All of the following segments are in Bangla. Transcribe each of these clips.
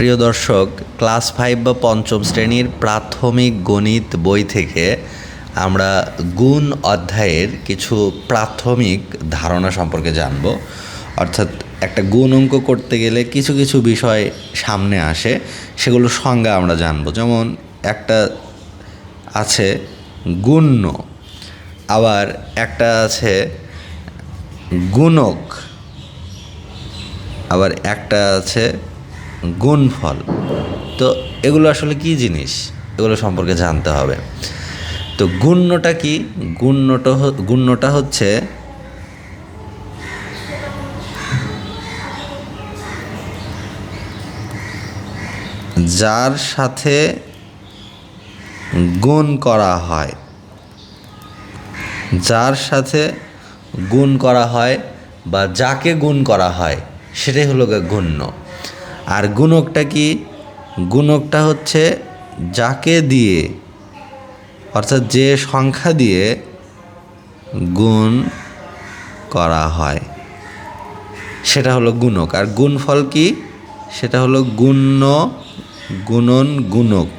প্রিয় দর্শক, ক্লাস ফাইভ বা পঞ্চম শ্রেণির প্রাথমিক গণিত বই থেকে আমরা গুণ অধ্যায়ের কিছু প্রাথমিক ধারণা সম্পর্কে জানব। অর্থাৎ একটা গুণ অঙ্ক করতে গেলে কিছু কিছু বিষয় সামনে আসে সেগুলো সংজ্ঞা আমরা জানব। যেমন, একটা আছে গুণ্য, আবার একটা আছে গুণক, আবার একটা আছে গুণফল। তো এগুলো আসলে কি জিনিস? এগুলো সম্পর্কে জানতে হবে। তো গুণ্যটা কি? গুণ্যটা গুণ্যটা হচ্ছে যার সাথে গুণ করা হয়। যার সাথে গুণ করা হয় বা যাকে গুণ করা হয়, সেটাই হলো গুণ্য। আর গুণকটা কি? গুণকটা হচ্ছে যাকে দিয়ে, অর্থাৎ যে সংখ্যা দিয়ে গুণ করা হয়, সেটা হলো গুণক। আর গুণফল কি? সেটা হলো গুণ্য, গুণন, গুণক।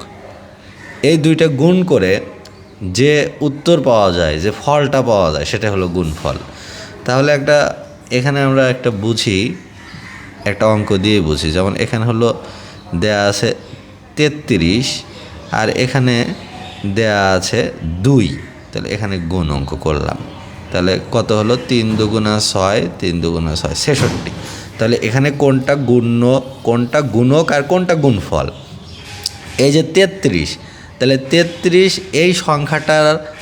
এই দুইটা গুণ করে যে উত্তর পাওয়া যায়, যে ফলটা পাওয়া যায়, সেটা হলো গুণফল। তাহলে একটা, এখানে আমরা একটা বুঝি একটা অঙ্ক দিয়ে বুঝি। যেমন এখানে হলো দেয়া আছে তেত্রিশ আর এখানে দেয়া আছে দুই। তাহলে এখানে গুণ অঙ্ক করলাম। তাহলে কত হলো? তিন দুগুণা ছয়, তিন দুগুণা ছয়, ছেষট্টি। তাহলে এখানে কোনটা গুণ্য, কোনটা গুণক আর কোনটা গুণফল? এই যে তেত্রিশ, তাহলে তেত্রিশ এই সংখ্যাটার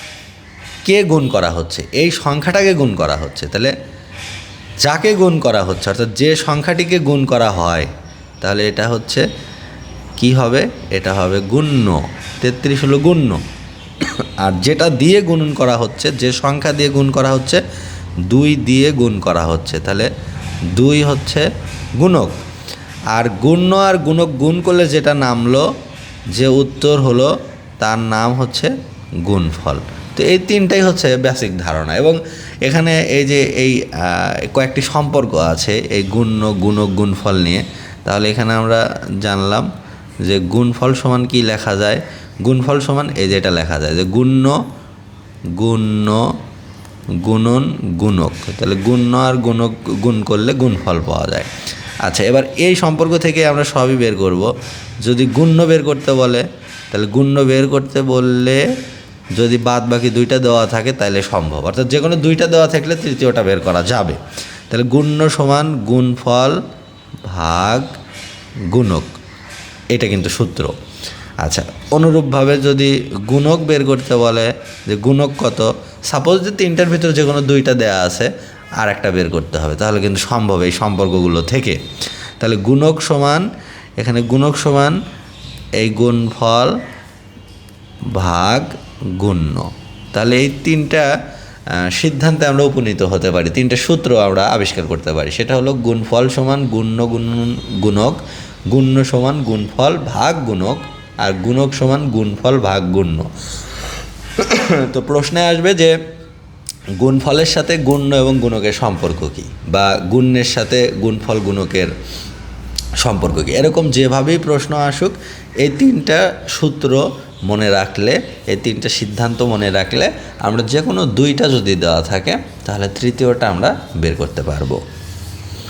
কে গুণ করা হচ্ছে? এই সংখ্যাটাকে গুণ করা হচ্ছে। তাহলে যাকে গুণ করা হচ্ছে, অর্থাৎ যে সংখ্যাটিকে গুণ করা হয়, তাহলে এটা হচ্ছে কি হবে? এটা হবে গুণ্য। তেত্রিশ হলো গুণ্য। আর যেটা দিয়ে গুণন করা হচ্ছে, যে সংখ্যা দিয়ে গুণ করা হচ্ছে, দুই দিয়ে গুণ করা হচ্ছে। তাহলে দুই হচ্ছে গুণক। আর গুণ্য আর গুণক গুণ করলে যেটা নামলো, যে উত্তর হলো, তার নাম হচ্ছে গুণফল। তো এই তিনটাই হচ্ছে বেসিক ধারণা এবং এখানে এই যে এই কয়েকটি সম্পর্ক আছে এই গুণ্য, গুণক, গুণফল নিয়ে। তাহলে এখানে আমরা জানলাম যে গুণফল সমান কি লেখা যায়? গুণফল সমান এই যেটা লেখা যায় যে গুণ্য গুণ্য, গুণন, গুণক। তাহলে গুণ্য আর গুণক, গুণ করলে গুণফল পাওয়া যায়। আচ্ছা এবার এই সম্পর্ক থেকে আমরা সবই বের করব। যদি গুণ্য বের করতে বলে, তাহলে গুণ্য বের করতে বললে যদি বাদ বাকি দুইটা দেওয়া থাকে তাহলে সম্ভব। অর্থাৎ যে কোনো দুইটা দেওয়া থাকলে তৃতীয়টা বের করা যাবে। তাহলে গুণ্য সমান গুণফল ভাগ গুণক। এটা কিন্তু সূত্র। আচ্ছা অনুরূপভাবে যদি গুণক বের করতে বলে যে গুণক কত সাপোজ যে তিনটার ভিতরে যে কোনো দুইটা দেয়া আছে আর একটা বের করতে হবে। তাহলে কিন্তু সম্ভব এই সম্পর্কগুলো থেকে। তাহলে গুণক সমান, এখানে গুণক সমান এই গুণফল ভাগ গুণ্য। তাহলে এই তিনটা সিদ্ধান্তে আমরা উপনীত হতে পারি। তিনটা সূত্র আমরা আবিষ্কার করতে পারি। সেটা হলো গুণফল সমান গুণ্য গুণ, গুণক। গুণ্য সমান গুণফল ভাগ গুণক আর গুণক সমান গুণফল ভাগ গুণ্য। তো প্রশ্নে আসবে যে গুণফলের সাথে গুণ্য এবং গুণকের সম্পর্ক কী? বা গুণ্যের সাথে গুণফল গুণকের সম্পর্ক কি এরকম যেভাবেই প্রশ্ন আসুক, এই তিনটা সূত্র মনে রাখলে, এই তিনটা সিদ্ধান্ত মনে রাখলে আমরা যে কোনো দুইটা যদি দেওয়া থাকে, তাহলে তৃতীয়টা আমরা বের করতে পারব।